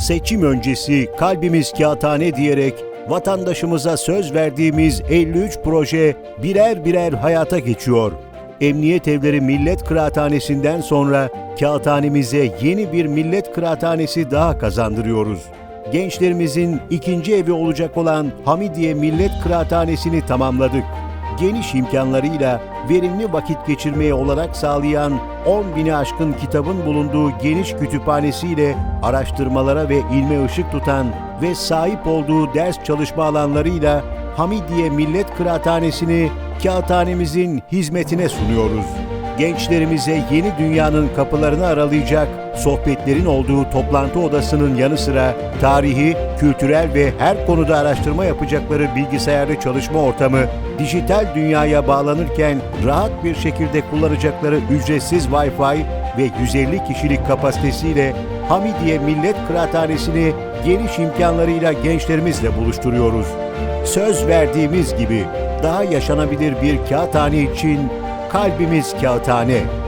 seçim öncesi kalbimiz kağıthane diyerek vatandaşımıza söz verdiğimiz 53 proje birer birer hayata geçiyor. Emniyet Evleri Millet Kıraathanesi'nden sonra kağıthanemize yeni bir millet kıraathanesi daha kazandırıyoruz. Gençlerimizin ikinci evi olacak olan Hamidiye Millet Kıraathanesi'ni tamamladık geniş imkanlarıyla verimli vakit geçirmeye olanak sağlayan 10 bini aşkın kitabın bulunduğu geniş kütüphanesiyle araştırmalara ve ilme ışık tutan ve sahip olduğu ders çalışma alanlarıyla Hamidiye Millet Kıraathanesi'ni kağıthanemizin hizmetine sunuyoruz. Gençlerimize yeni dünyanın kapılarını aralayacak sohbetlerin olduğu toplantı odasının yanı sıra tarihi, kültürel ve her konuda araştırma yapacakları bilgisayarlı çalışma ortamı, dijital dünyaya bağlanırken rahat bir şekilde kullanacakları ücretsiz Wi-Fi ve 150 kişilik kapasitesiyle Hamidiye Millet Kıraathanesi'ni geniş imkanlarıyla gençlerimizle buluşturuyoruz. Söz verdiğimiz gibi daha yaşanabilir bir kağıthane için kalbimiz kağıthane.